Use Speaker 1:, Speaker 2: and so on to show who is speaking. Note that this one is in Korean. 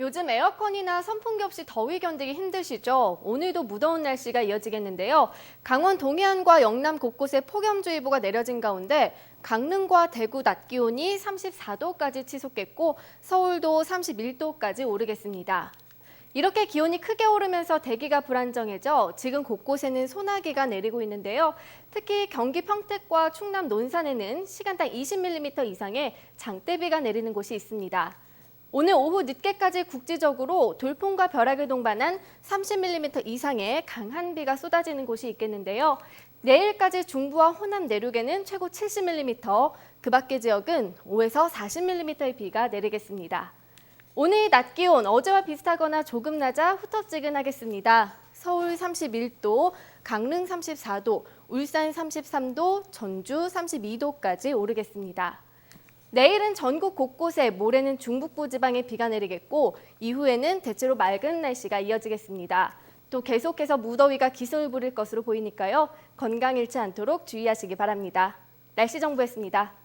Speaker 1: 요즘 에어컨이나 선풍기 없이 더위 견디기 힘드시죠? 오늘도 무더운 날씨가 이어지겠는데요. 강원 동해안과 영남 곳곳에 폭염주의보가 내려진 가운데 강릉과 대구 낮 기온이 34도까지 치솟겠고 서울도 31도까지 오르겠습니다. 이렇게 기온이 크게 오르면서 대기가 불안정해져 지금 곳곳에는 소나기가 내리고 있는데요. 특히 경기 평택과 충남 논산에는 시간당 20mm 이상의 장대비가 내리는 곳이 있습니다. 오늘 오후 늦게까지 국지적으로 돌풍과 벼락을 동반한 30mm 이상의 강한 비가 쏟아지는 곳이 있겠는데요. 내일까지 중부와 호남 내륙에는 최고 70mm, 그 밖의 지역은 5에서 40mm의 비가 내리겠습니다. 오늘 낮 기온 어제와 비슷하거나 조금 낮아 후텁지근하겠습니다. 서울 31도, 강릉 34도, 울산 33도, 전주 32도까지 오르겠습니다. 내일은 전국 곳곳에 모레는 중북부 지방에 비가 내리겠고 이후에는 대체로 맑은 날씨가 이어지겠습니다. 또 계속해서 무더위가 기승을 부릴 것으로 보이니까요. 건강 잃지 않도록 주의하시기 바랍니다. 날씨 정보였습니다.